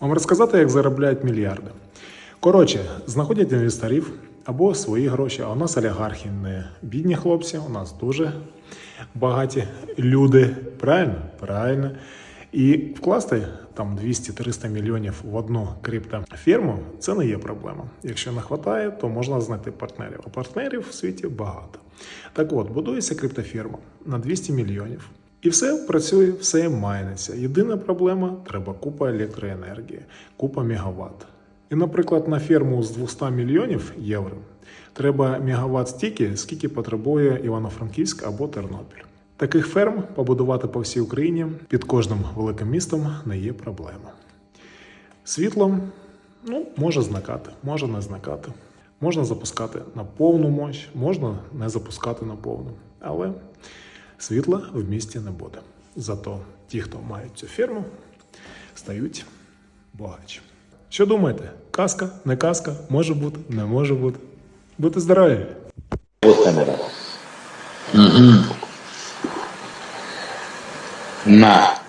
Вам розказати, як заробляють мільярди. Коротше, знаходять інвесторів або свої гроші. А у нас олігархи не бідні хлопці, у нас дуже багаті люди. Правильно? Правильно. І вкласти там 200-300 мільйонів в одну криптофірму це не є проблема. Якщо не вистачає, то можна знайти партнерів. А партнерів в світі багато. Так от, будується криптофірма на 200 мільйонів. І все працює, все майниться. Єдина проблема треба купа електроенергії, купа мегаватт. І, наприклад, на ферму з 200 мільйонів євро треба мегаватт стільки, скільки потребує Івано-Франківськ або Тернопіль. Таких ферм побудувати по всій Україні під кожним великим містом не є проблема. Світлом ну, може зникати, може не зникати. Можна запускати на повну мощь, можна не запускати на повну. Але світла в місті не буде. Зато ті, хто мають цю ферму, стають багатші. Що думаєте? Казка, не казка, може бути, не може бути. Будьте здорові! Вот камера. На.